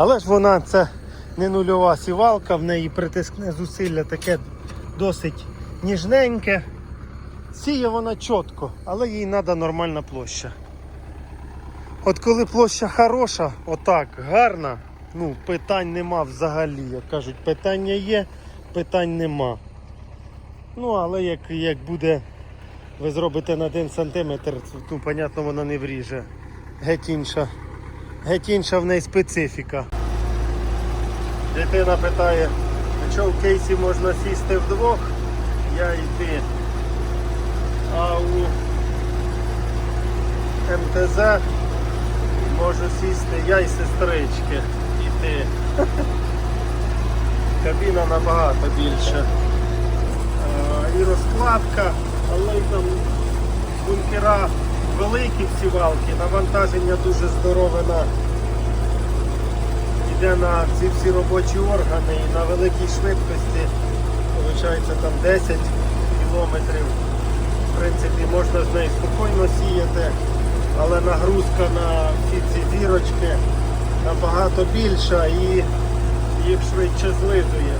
Але ж вона це не нульова сівалка, в неї притискне зусилля таке досить ніжненьке. Сіє вона чітко, але їй треба нормальна площа. От коли площа хороша, отак, гарна, ну, питань нема взагалі. Як кажуть, питання є, питань нема. Ну, але як, як буде, ви зробите на 1 сантиметр, ну, понятно, вона не вріже. Геть інша. Геть інша в неї специфіка. Дитина питає, а що в кейсі можна сісти вдвох? Я і ти. А у МТЗ можу сісти я і сестрички. І ти. Кабіна набагато більше. А, І розкладка, але й там бункера великі в сівалки, навантаження дуже здорове на йде на ці всі робочі органи і на великій швидкості, виходить там 10 кілометрів. В принципі, можна з нею спокійно сіяти, але нагрузка на всі ці зірочки набагато більша і їх швидше злизує.